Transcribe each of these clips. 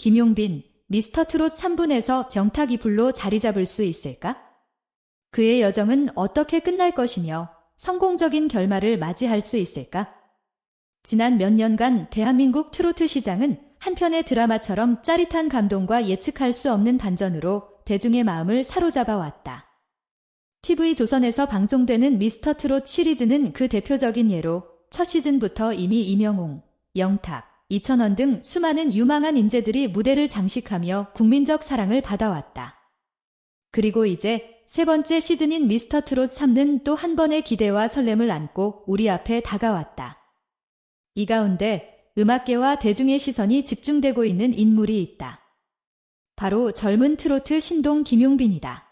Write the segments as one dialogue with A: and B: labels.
A: 김용빈, 미스터 트롯 3분에서 정탁이 불로 자리 잡을 수 있을까? 그의 여정은 어떻게 끝날 것이며 성공적인 결말을 맞이할 수 있을까? 지난 몇 년간 대한민국 트로트 시장은 한편의 드라마처럼 짜릿한 감동과 예측할 수 없는 반전으로 대중의 마음을 사로잡아 왔다. TV조선에서 방송되는 미스터 트롯 시리즈는 그 대표적인 예로 첫 시즌부터 이미 이명웅, 영탁, 이천원 등 수많은 유망한 인재들이 무대를 장식하며 국민적 사랑을 받아왔다. 그리고 이제 세 번째 시즌인 미스터 트롯 3는 또 한 번의 기대와 설렘을 안고 우리 앞에 다가왔다. 이 가운데 음악계와 대중의 시선이 집중되고 있는 인물이 있다. 바로 젊은 트로트 신동 김용빈이다.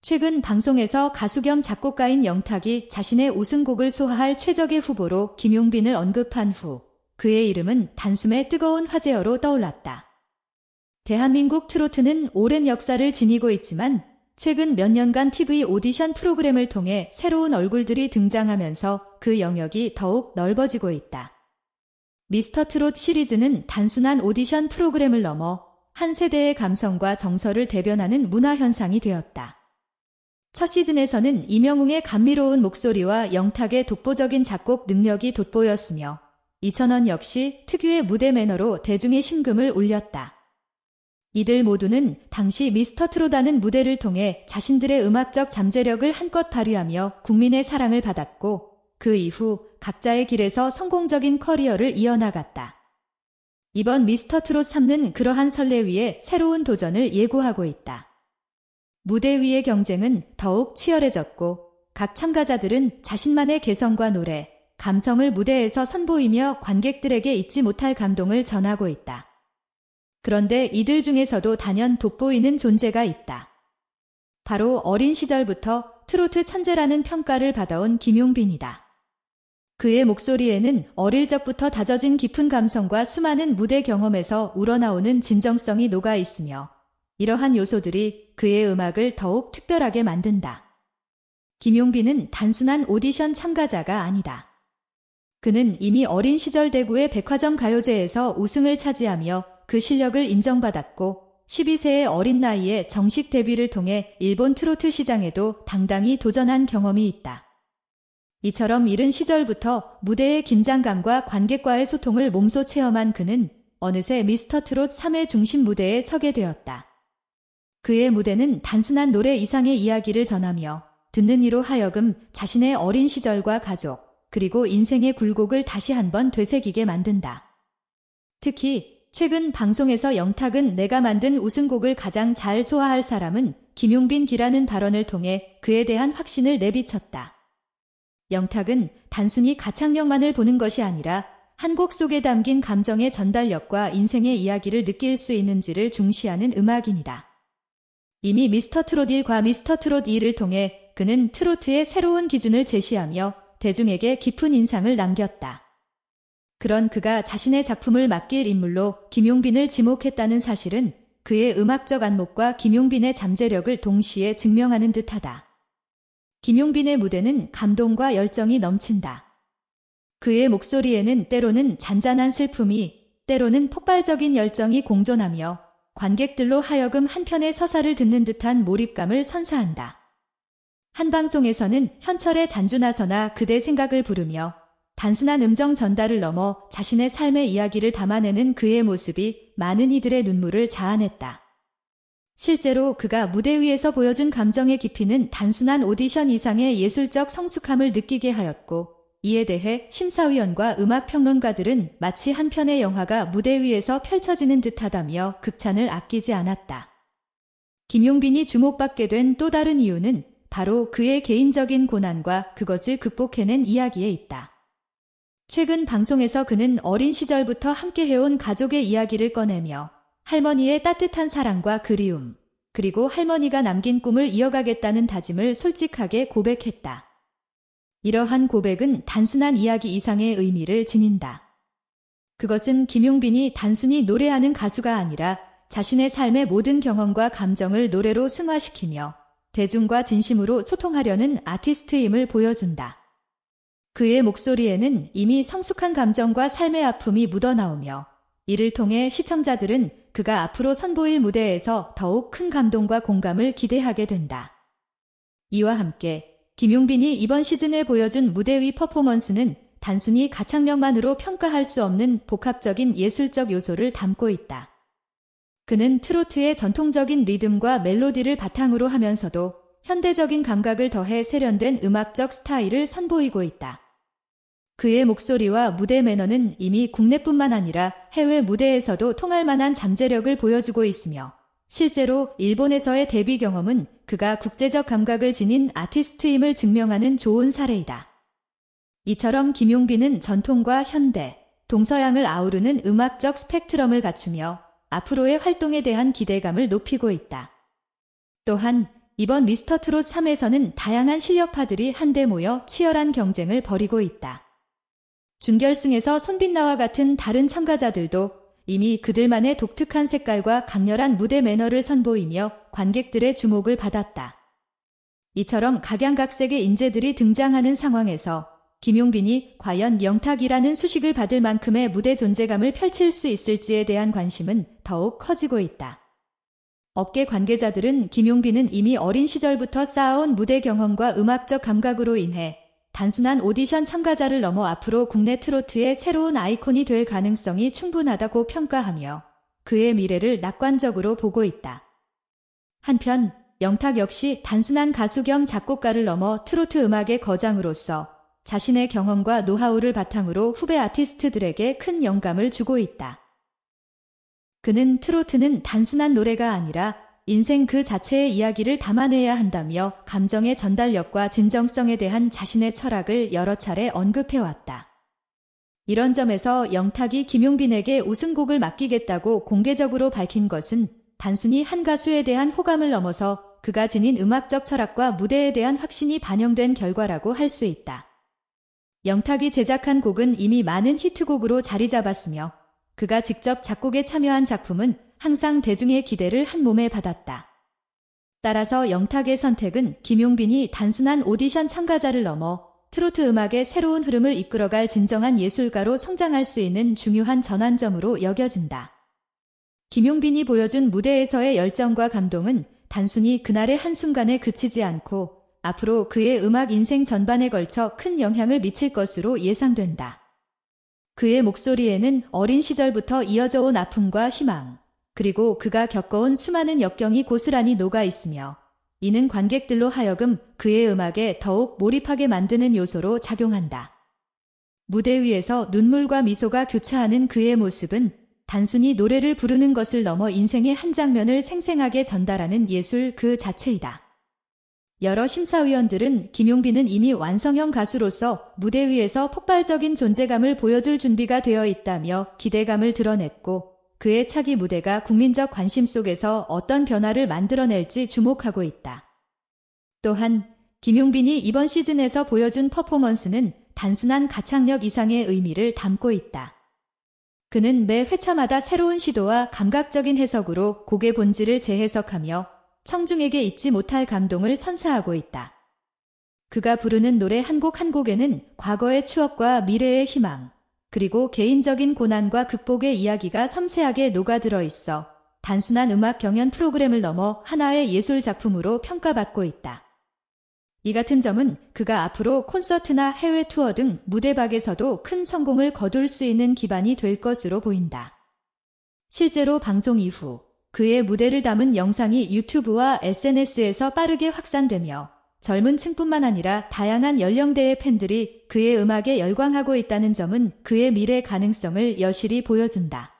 A: 최근 방송에서 가수 겸 작곡가인 영탁이 자신의 우승곡을 소화할 최적의 후보로 김용빈을 언급한 후 그의 이름은 단숨에 뜨거운 화제어로 떠올랐다. 대한민국 트로트는 오랜 역사를 지니고 있지만 최근 몇 년간 TV 오디션 프로그램을 통해 새로운 얼굴들이 등장하면서 그 영역이 더욱 넓어지고 있다. 미스터 트롯 시리즈는 단순한 오디션 프로그램을 넘어 한 세대의 감성과 정서를 대변하는 문화 현상이 되었다. 첫 시즌에서는 이명웅의 감미로운 목소리와 영탁의 독보적인 작곡 능력이 돋보였으며 이천원 역시 특유의 무대 매너로 대중의 심금을 울렸다. 이들 모두는 당시 미스터 트롯다는 무대를 통해 자신들의 음악적 잠재력을 한껏 발휘하며 국민의 사랑을 받았고 그 이후 각자의 길에서 성공적인 커리어를 이어나갔다. 이번 미스터 트롯 3는 그러한 설레 위에 새로운 도전을 예고하고 있다. 무대 위의 경쟁은 더욱 치열해졌고 각 참가자들은 자신만의 개성과 노래, 감성을 무대에서 선보이며 관객들에게 잊지 못할 감동을 전하고 있다. 그런데 이들 중에서도 단연 돋보이는 존재가 있다. 바로 어린 시절부터 트로트 천재라는 평가를 받아온 김용빈이다. 그의 목소리에는 어릴 적부터 다져진 깊은 감성과 수많은 무대 경험에서 우러나오는 진정성이 녹아 있으며 이러한 요소들이 그의 음악을 더욱 특별하게 만든다. 김용빈은 단순한 오디션 참가자가 아니다. 그는 이미 어린 시절 대구의 백화점 가요제에서 우승을 차지하며 그 실력을 인정받았고 12세의 어린 나이에 정식 데뷔를 통해 일본 트로트 시장에도 당당히 도전한 경험이 있다. 이처럼 이른 시절부터 무대의 긴장감과 관객과의 소통을 몸소 체험한 그는 어느새 미스터 트롯 3회 중심 무대에 서게 되었다. 그의 무대는 단순한 노래 이상의 이야기를 전하며 듣는 이로 하여금 자신의 어린 시절과 가족, 그리고 인생의 굴곡을 다시 한번 되새기게 만든다. 특히 최근 방송에서 영탁은 내가 만든 우승곡을 가장 잘 소화할 사람은 김용빈 기라는 발언을 통해 그에 대한 확신을 내비쳤다. 영탁은 단순히 가창력만을 보는 것이 아니라 한 곡 속에 담긴 감정의 전달력과 인생의 이야기를 느낄 수 있는지를 중시하는 음악인이다. 이미 미스터 트롯 1과 미스터 트롯 2를 통해 그는 트로트의 새로운 기준을 제시하며 대중에게 깊은 인상을 남겼다. 그런 그가 자신의 작품을 맡길 인물로 김용빈을 지목했다는 사실은 그의 음악적 안목과 김용빈의 잠재력을 동시에 증명하는 듯하다. 김용빈의 무대는 감동과 열정이 넘친다. 그의 목소리에는 때로는 잔잔한 슬픔이, 때로는 폭발적인 열정이 공존하며 관객들로 하여금 한편의 서사를 듣는 듯한 몰입감을 선사한다. 한 방송에서는 현철의 잔주나서나 그대 생각을 부르며 단순한 음정 전달을 넘어 자신의 삶의 이야기를 담아내는 그의 모습이 많은 이들의 눈물을 자아냈다. 실제로 그가 무대 위에서 보여준 감정의 깊이는 단순한 오디션 이상의 예술적 성숙함을 느끼게 하였고 이에 대해 심사위원과 음악평론가들은 마치 한 편의 영화가 무대 위에서 펼쳐지는 듯하다며 극찬을 아끼지 않았다. 김용빈이 주목받게 된 또 다른 이유는 바로 그의 개인적인 고난과 그것을 극복해낸 이야기에 있다. 최근 방송에서 그는 어린 시절부터 함께 해온 가족의 이야기를 꺼내며 할머니의 따뜻한 사랑과 그리움, 그리고 할머니가 남긴 꿈을 이어가겠다는 다짐을 솔직하게 고백했다. 이러한 고백은 단순한 이야기 이상의 의미를 지닌다. 그것은 김용빈이 단순히 노래하는 가수가 아니라 자신의 삶의 모든 경험과 감정을 노래로 승화시키며 대중과 진심으로 소통하려는 아티스트임을 보여준다. 그의 목소리에는 이미 성숙한 감정과 삶의 아픔이 묻어나오며 이를 통해 시청자들은 그가 앞으로 선보일 무대에서 더욱 큰 감동과 공감을 기대하게 된다. 이와 함께 김용빈이 이번 시즌에 보여준 무대 위 퍼포먼스는 단순히 가창력만으로 평가할 수 없는 복합적인 예술적 요소를 담고 있다. 그는 트로트의 전통적인 리듬과 멜로디를 바탕으로 하면서도 현대적인 감각을 더해 세련된 음악적 스타일을 선보이고 있다. 그의 목소리와 무대 매너는 이미 국내뿐만 아니라 해외 무대에서도 통할 만한 잠재력을 보여주고 있으며 실제로 일본에서의 데뷔 경험은 그가 국제적 감각을 지닌 아티스트임을 증명하는 좋은 사례이다. 이처럼 김용빈은 전통과 현대, 동서양을 아우르는 음악적 스펙트럼을 갖추며 앞으로의 활동에 대한 기대감을 높이고 있다. 또한 이번 미스터 트롯 3에서는 다양한 실력파들이 한데 모여 치열한 경쟁을 벌이고 있다. 준결승에서 손빛나와 같은 다른 참가자들도 이미 그들만의 독특한 색깔과 강렬한 무대 매너를 선보이며 관객들의 주목을 받았다. 이처럼 각양각색의 인재들이 등장하는 상황에서 김용빈이 과연 영탁이라는 수식을 받을 만큼의 무대 존재감을 펼칠 수 있을지에 대한 관심은 더욱 커지고 있다. 업계 관계자들은 김용빈은 이미 어린 시절부터 쌓아온 무대 경험과 음악적 감각으로 인해 단순한 오디션 참가자를 넘어 앞으로 국내 트로트의 새로운 아이콘이 될 가능성이 충분하다고 평가하며 그의 미래를 낙관적으로 보고 있다. 한편 영탁 역시 단순한 가수 겸 작곡가를 넘어 트로트 음악의 거장으로서 자신의 경험과 노하우를 바탕으로 후배 아티스트들에게 큰 영감을 주고 있다. 그는 트로트는 단순한 노래가 아니라 인생 그 자체의 이야기를 담아내야 한다며 감정의 전달력과 진정성에 대한 자신의 철학을 여러 차례 언급해왔다. 이런 점에서 영탁이 김용빈에게 우승곡을 맡기겠다고 공개적으로 밝힌 것은 단순히 한 가수에 대한 호감을 넘어서 그가 지닌 음악적 철학과 무대에 대한 확신이 반영된 결과라고 할 수 있다. 영탁이 제작한 곡은 이미 많은 히트곡으로 자리 잡았으며 그가 직접 작곡에 참여한 작품은 항상 대중의 기대를 한 몸에 받았다. 따라서 영탁의 선택은 김용빈이 단순한 오디션 참가자를 넘어 트로트 음악의 새로운 흐름을 이끌어갈 진정한 예술가로 성장할 수 있는 중요한 전환점으로 여겨진다. 김용빈이 보여준 무대에서의 열정과 감동은 단순히 그날의 한순간에 그치지 않고 앞으로 그의 음악 인생 전반에 걸쳐 큰 영향을 미칠 것으로 예상된다. 그의 목소리에는 어린 시절부터 이어져 온 아픔과 희망, 그리고 그가 겪어온 수많은 역경이 고스란히 녹아 있으며 이는 관객들로 하여금 그의 음악에 더욱 몰입하게 만드는 요소로 작용한다. 무대 위에서 눈물과 미소가 교차하는 그의 모습은 단순히 노래를 부르는 것을 넘어 인생의 한 장면을 생생하게 전달하는 예술 그 자체이다. 여러 심사위원들은 김용빈은 이미 완성형 가수로서 무대 위에서 폭발적인 존재감을 보여줄 준비가 되어 있다며 기대감을 드러냈고 그의 차기 무대가 국민적 관심 속에서 어떤 변화를 만들어낼지 주목하고 있다. 또한 김용빈이 이번 시즌에서 보여준 퍼포먼스는 단순한 가창력 이상의 의미를 담고 있다. 그는 매 회차마다 새로운 시도와 감각적인 해석으로 곡의 본질을 재해석하며 청중에게 잊지 못할 감동을 선사하고 있다. 그가 부르는 노래 한 곡 한 곡에는 과거의 추억과 미래의 희망, 그리고 개인적인 고난과 극복의 이야기가 섬세하게 녹아들어 있어 단순한 음악 경연 프로그램을 넘어 하나의 예술 작품으로 평가받고 있다. 이 같은 점은 그가 앞으로 콘서트나 해외 투어 등 무대박에서도 큰 성공을 거둘 수 있는 기반이 될 것으로 보인다. 실제로 방송 이후 그의 무대를 담은 영상이 유튜브와 SNS에서 빠르게 확산되며 젊은 층뿐만 아니라 다양한 연령대의 팬들이 그의 음악에 열광하고 있다는 점은 그의 미래 가능성을 여실히 보여준다.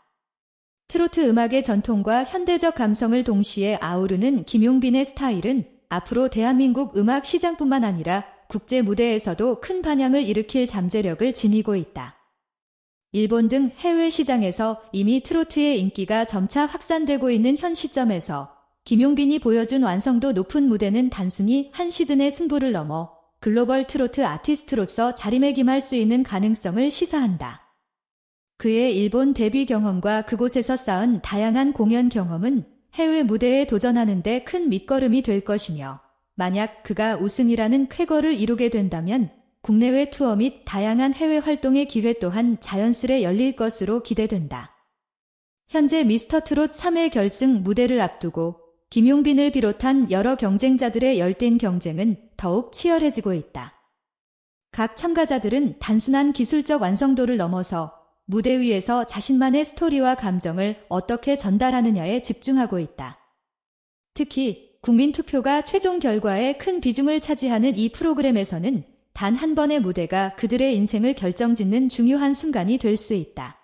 A: 트로트 음악의 전통과 현대적 감성을 동시에 아우르는 김용빈의 스타일은 앞으로 대한민국 음악 시장뿐만 아니라 국제 무대에서도 큰 반향을 일으킬 잠재력을 지니고 있다. 일본 등 해외 시장에서 이미 트로트의 인기가 점차 확산되고 있는 현 시점에서 김용빈이 보여준 완성도 높은 무대는 단순히 한 시즌의 승부를 넘어 글로벌 트로트 아티스트로서 자리매김할 수 있는 가능성을 시사한다. 그의 일본 데뷔 경험과 그곳에서 쌓은 다양한 공연 경험은 해외 무대에 도전하는 데 큰 밑거름이 될 것이며 만약 그가 우승이라는 쾌거를 이루게 된다면 국내외 투어 및 다양한 해외 활동의 기회 또한 자연스레 열릴 것으로 기대된다. 현재 미스터 트롯 3회 결승 무대를 앞두고 김용빈을 비롯한 여러 경쟁자들의 열띤 경쟁은 더욱 치열해지고 있다. 각 참가자들은 단순한 기술적 완성도를 넘어서 무대 위에서 자신만의 스토리와 감정을 어떻게 전달하느냐에 집중하고 있다. 특히 국민 투표가 최종 결과에 큰 비중을 차지하는 이 프로그램에서는 단 한 번의 무대가 그들의 인생을 결정짓는 중요한 순간이 될 수 있다.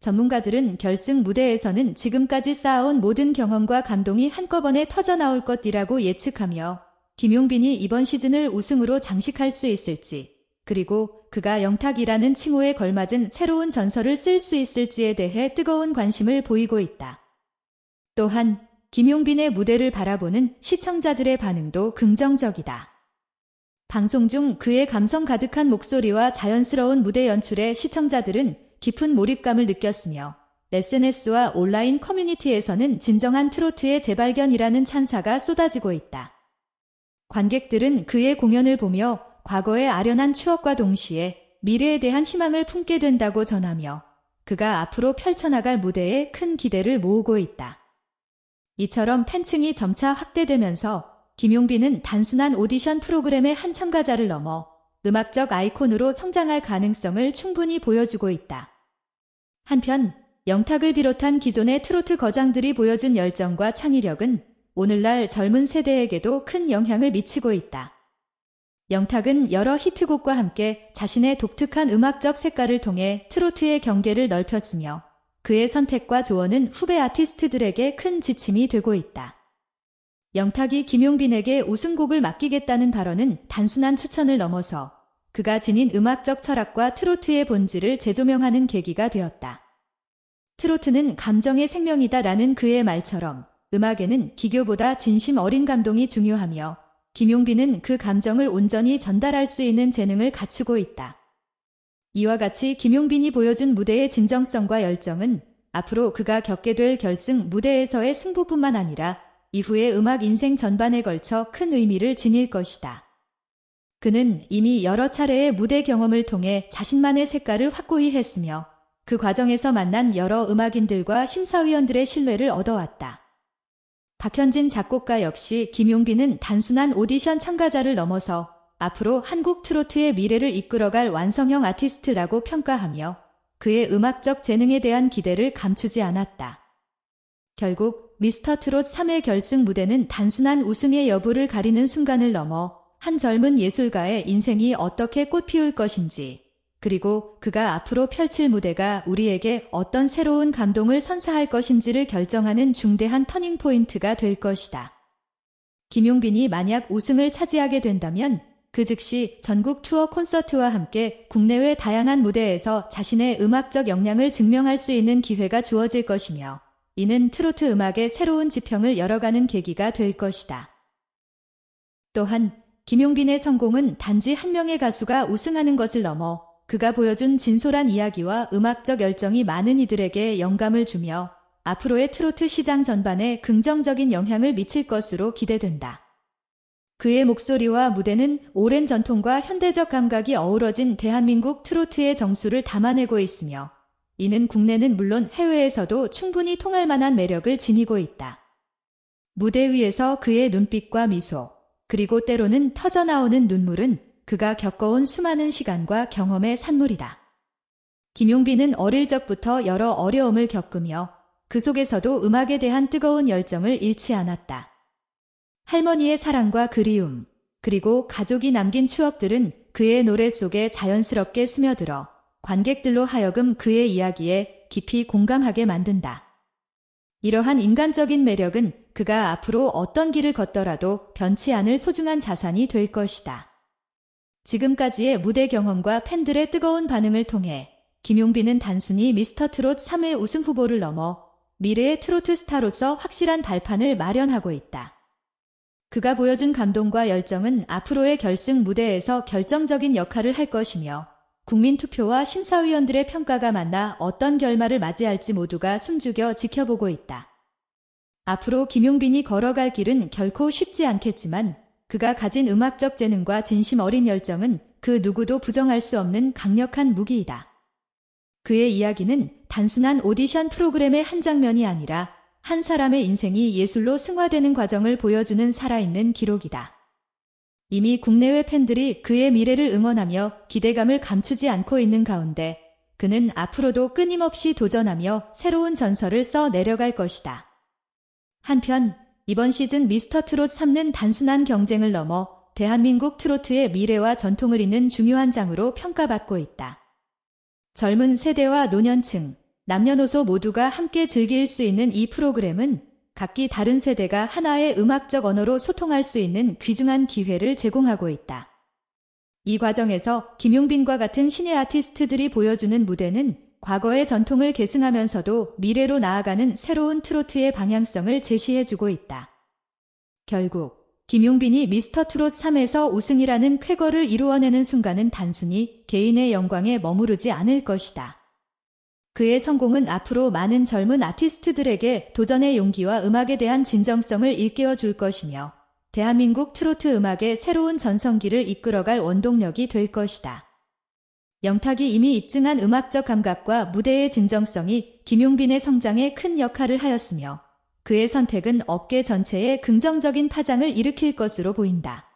A: 전문가들은 결승 무대에서는 지금까지 쌓아온 모든 경험과 감동이 한꺼번에 터져나올 것이라고 예측하며 김용빈이 이번 시즌을 우승으로 장식할 수 있을지, 그리고 그가 영탁이라는 칭호에 걸맞은 새로운 전설을 쓸 수 있을지에 대해 뜨거운 관심을 보이고 있다. 또한 김용빈의 무대를 바라보는 시청자들의 반응도 긍정적이다. 방송 중 그의 감성 가득한 목소리와 자연스러운 무대 연출에 시청자들은 깊은 몰입감을 느꼈으며 SNS와 온라인 커뮤니티에서는 진정한 트로트의 재발견이라는 찬사가 쏟아지고 있다. 관객들은 그의 공연을 보며 과거의 아련한 추억과 동시에 미래에 대한 희망을 품게 된다고 전하며 그가 앞으로 펼쳐나갈 무대에 큰 기대를 모으고 있다. 이처럼 팬층이 점차 확대되면서 김용빈은 단순한 오디션 프로그램의 한 참가자를 넘어 음악적 아이콘으로 성장할 가능성을 충분히 보여주고 있다. 한편 영탁을 비롯한 기존의 트로트 거장들이 보여준 열정과 창의력은 오늘날 젊은 세대에게도 큰 영향을 미치고 있다. 영탁은 여러 히트곡과 함께 자신의 독특한 음악적 색깔을 통해 트로트의 경계를 넓혔으며 그의 선택과 조언은 후배 아티스트들에게 큰 지침이 되고 있다. 영탁이 김용빈에게 우승곡을 맡기겠다는 발언은 단순한 추천을 넘어서 그가 지닌 음악적 철학과 트로트의 본질을 재조명하는 계기가 되었다. 트로트는 감정의 생명이다라는 그의 말처럼 음악에는 기교보다 진심 어린 감동이 중요하며 김용빈은 그 감정을 온전히 전달할 수 있는 재능을 갖추고 있다. 이와 같이 김용빈이 보여준 무대의 진정성과 열정은 앞으로 그가 겪게 될 결승 무대에서의 승부뿐만 아니라 이후의 음악 인생 전반에 걸쳐 큰 의미를 지닐 것이다. 그는 이미 여러 차례의 무대 경험을 통해 자신만의 색깔을 확고히 했으며 그 과정에서 만난 여러 음악인들과 심사위원들의 신뢰를 얻어왔다. 박현진 작곡가 역시 김용빈은 단순한 오디션 참가자를 넘어서 앞으로 한국 트로트의 미래를 이끌어갈 완성형 아티스트라고 평가하며 그의 음악적 재능에 대한 기대를 감추지 않았다. 결국 미스터 트롯 3회 결승 무대는 단순한 우승의 여부를 가리는 순간을 넘어 한 젊은 예술가의 인생이 어떻게 꽃피울 것인지, 그리고 그가 앞으로 펼칠 무대가 우리에게 어떤 새로운 감동을 선사할 것인지를 결정하는 중대한 터닝포인트가 될 것이다. 김용빈이 만약 우승을 차지하게 된다면 그 즉시 전국 투어 콘서트와 함께 국내외 다양한 무대에서 자신의 음악적 역량을 증명할 수 있는 기회가 주어질 것이며 이는 트로트 음악의 새로운 지평을 열어가는 계기가 될 것이다. 또한 김용빈의 성공은 단지 한 명의 가수가 우승하는 것을 넘어 그가 보여준 진솔한 이야기와 음악적 열정이 많은 이들에게 영감을 주며 앞으로의 트로트 시장 전반에 긍정적인 영향을 미칠 것으로 기대된다. 그의 목소리와 무대는 오랜 전통과 현대적 감각이 어우러진 대한민국 트로트의 정수를 담아내고 있으며 이는 국내는 물론 해외에서도 충분히 통할 만한 매력을 지니고 있다. 무대 위에서 그의 눈빛과 미소, 그리고 때로는 터져나오는 눈물은 그가 겪어온 수많은 시간과 경험의 산물이다. 김용빈은 어릴 적부터 여러 어려움을 겪으며 그 속에서도 음악에 대한 뜨거운 열정을 잃지 않았다. 할머니의 사랑과 그리움, 그리고 가족이 남긴 추억들은 그의 노래 속에 자연스럽게 스며들어 관객들로 하여금 그의 이야기에 깊이 공감하게 만든다. 이러한 인간적인 매력은 그가 앞으로 어떤 길을 걷더라도 변치 않을 소중한 자산이 될 것이다. 지금까지의 무대 경험과 팬들의 뜨거운 반응을 통해 김용빈은 단순히 미스터 트롯 3회 우승 후보를 넘어 미래의 트로트 스타로서 확실한 발판을 마련하고 있다. 그가 보여준 감동과 열정은 앞으로의 결승 무대에서 결정적인 역할을 할 것이며 국민 투표와 심사위원들의 평가가 만나 어떤 결말을 맞이할지 모두가 숨죽여 지켜보고 있다. 앞으로 김용빈이 걸어갈 길은 결코 쉽지 않겠지만 그가 가진 음악적 재능과 진심 어린 열정은 그 누구도 부정할 수 없는 강력한 무기이다. 그의 이야기는 단순한 오디션 프로그램의 한 장면이 아니라 한 사람의 인생이 예술로 승화되는 과정을 보여주는 살아있는 기록이다. 이미 국내외 팬들이 그의 미래를 응원하며 기대감을 감추지 않고 있는 가운데 그는 앞으로도 끊임없이 도전하며 새로운 전설을 써 내려갈 것이다. 한편 이번 시즌 미스터 트롯 3는 단순한 경쟁을 넘어 대한민국 트로트의 미래와 전통을 잇는 중요한 장으로 평가받고 있다. 젊은 세대와 노년층, 남녀노소 모두가 함께 즐길 수 있는 이 프로그램은 각기 다른 세대가 하나의 음악적 언어로 소통할 수 있는 귀중한 기회를 제공하고 있다. 이 과정에서 김용빈과 같은 신예 아티스트들이 보여주는 무대는 과거의 전통을 계승하면서도 미래로 나아가는 새로운 트로트의 방향성을 제시해주고 있다. 결국 김용빈이 미스터 트롯 3에서 우승이라는 쾌거를 이루어내는 순간은 단순히 개인의 영광에 머무르지 않을 것이다. 그의 성공은 앞으로 많은 젊은 아티스트들에게 도전의 용기와 음악에 대한 진정성을 일깨워 줄 것이며 대한민국 트로트 음악의 새로운 전성기를 이끌어갈 원동력이 될 것이다. 영탁이 이미 입증한 음악적 감각과 무대의 진정성이 김용빈의 성장에 큰 역할을 하였으며 그의 선택은 업계 전체에 긍정적인 파장을 일으킬 것으로 보인다.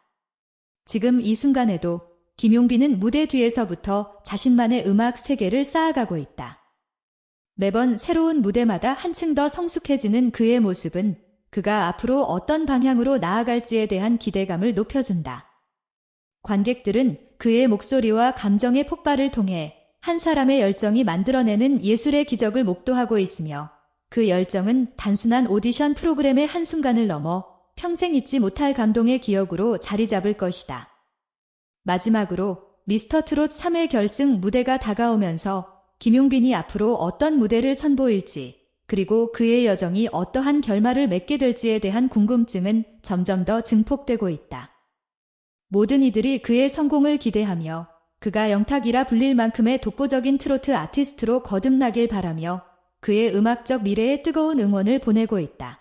A: 지금 이 순간에도 김용빈은 무대 뒤에서부터 자신만의 음악 세계를 쌓아가고 있다. 매번 새로운 무대마다 한층 더 성숙해지는 그의 모습은 그가 앞으로 어떤 방향으로 나아갈지에 대한 기대감을 높여준다. 관객들은 그의 목소리와 감정의 폭발을 통해 한 사람의 열정이 만들어내는 예술의 기적을 목도하고 있으며 그 열정은 단순한 오디션 프로그램의 한순간을 넘어 평생 잊지 못할 감동의 기억으로 자리 잡을 것이다. 마지막으로 미스터 트롯 3회 결승 무대가 다가오면서 김용빈이 앞으로 어떤 무대를 선보일지 그리고 그의 여정이 어떠한 결말을 맺게 될지에 대한 궁금증은 점점 더 증폭되고 있다. 모든 이들이 그의 성공을 기대하며 그가 영탁이라 불릴 만큼의 독보적인 트로트 아티스트로 거듭나길 바라며 그의 음악적 미래에 뜨거운 응원을 보내고 있다.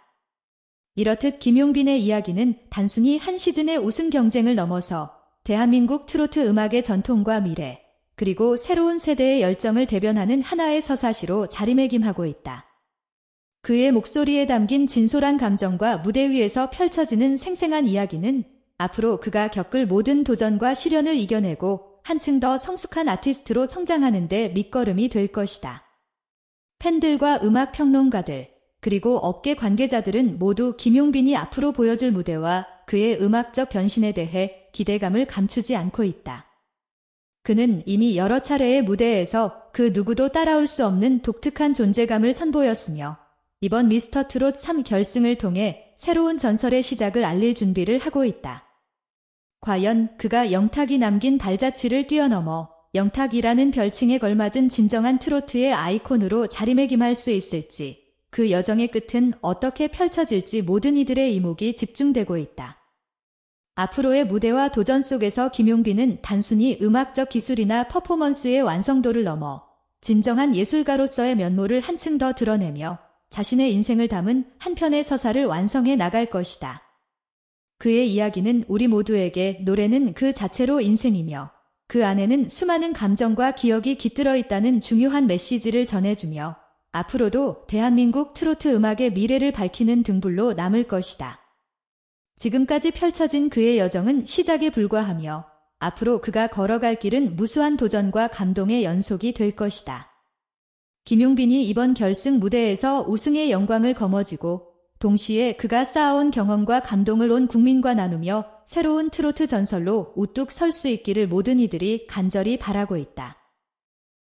A: 이렇듯 김용빈의 이야기는 단순히 한 시즌의 우승 경쟁을 넘어서 대한민국 트로트 음악의 전통과 미래, 그리고 새로운 세대의 열정을 대변하는 하나의 서사시로 자리매김하고 있다. 그의 목소리에 담긴 진솔한 감정과 무대 위에서 펼쳐지는 생생한 이야기는 앞으로 그가 겪을 모든 도전과 시련을 이겨내고 한층 더 성숙한 아티스트로 성장하는 데 밑거름이 될 것이다. 팬들과 음악 평론가들, 그리고 업계 관계자들은 모두 김용빈이 앞으로 보여줄 무대와 그의 음악적 변신에 대해 기대감을 감추지 않고 있다. 그는 이미 여러 차례의 무대에서 그 누구도 따라올 수 없는 독특한 존재감을 선보였으며 이번 미스터 트롯 3 결승을 통해 새로운 전설의 시작을 알릴 준비를 하고 있다. 과연 그가 영탁이 남긴 발자취를 뛰어넘어 영탁이라는 별칭에 걸맞은 진정한 트로트의 아이콘으로 자리매김할 수 있을지 그 여정의 끝은 어떻게 펼쳐질지 모든 이들의 이목이 집중되고 있다. 앞으로의 무대와 도전 속에서 김용빈은 단순히 음악적 기술이나 퍼포먼스의 완성도를 넘어 진정한 예술가로서의 면모를 한층 더 드러내며 자신의 인생을 담은 한 편의 서사를 완성해 나갈 것이다. 그의 이야기는 우리 모두에게 노래는 그 자체로 인생이며 그 안에는 수많은 감정과 기억이 깃들어 있다는 중요한 메시지를 전해주며 앞으로도 대한민국 트로트 음악의 미래를 밝히는 등불로 남을 것이다. 지금까지 펼쳐진 그의 여정은 시작에 불과하며 앞으로 그가 걸어갈 길은 무수한 도전과 감동의 연속이 될 것이다. 김용빈이 이번 결승 무대에서 우승의 영광을 거머쥐고 동시에 그가 쌓아온 경험과 감동을 온 국민과 나누며 새로운 트로트 전설로 우뚝 설 수 있기를 모든 이들이 간절히 바라고 있다.